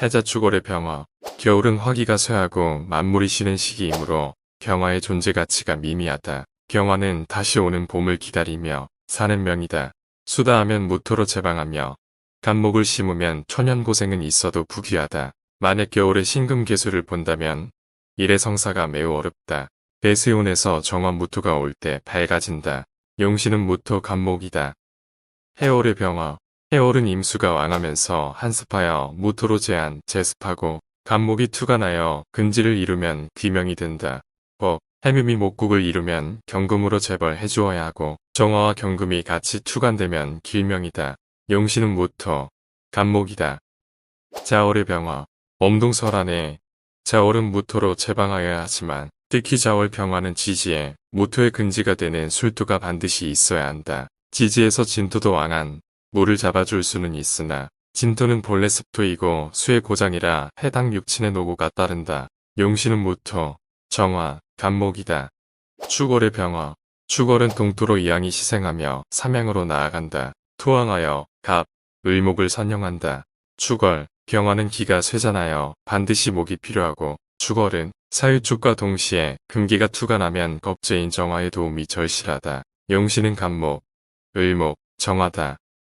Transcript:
해자 축월의 병화. 겨울은 화기가 쇠하고 만물이 쉬는 시기이므로 병화의 존재 가치가 미미하다. 병화는 다시 오는 봄을 기다리며 사는 명이다. 수다하면 무토로 제방하며 간목을 심으면 천연 고생은 있어도 부귀하다. 만약 겨울에 신금계수를 본다면 일의 성사가 매우 어렵다. 배수온에서 정원 무토가 올 때 밝아진다. 용신은 무토 간목이다. 해월의 병화. 해월은 임수가 왕하면서 한습하여 무토로 제한, 제습하고 간목이 투가 나여 근지를 이루면 귀명이 된다. 법, 해묘미 목국을 이루면 경금으로 재벌해 주어야 하고 정화와 경금이 같이 투간되면 길명이다. 용신은 무토, 간목이다. 자월의 병화. 엄동설안에 자월은 무토로 제방하여야 하지만 특히 자월 병화는 지지에 무토의 근지가 되는 술토가 반드시 있어야 한다. 지지에서 진토도 왕한 물을 잡아줄 수는 있으나 진토는 본래 습토이고 수의 고장이라 해당 육친의 노고가 따른다. 용신은 무토, 정화, 간목이다. 추골의 병화. 추골은 동토로 이양이 희생하며 삼양으로 나아간다. 투항하여 갑, 을목을 선영한다. 추걸, 병화는 기가 쇠잖아요. 반드시 목이 필요하고 추걸은 사유축과 동시에 금기가 투가 나면 겁죄인 정화의 도움이 절실하다. 용신은 간목, 을목, 정화다.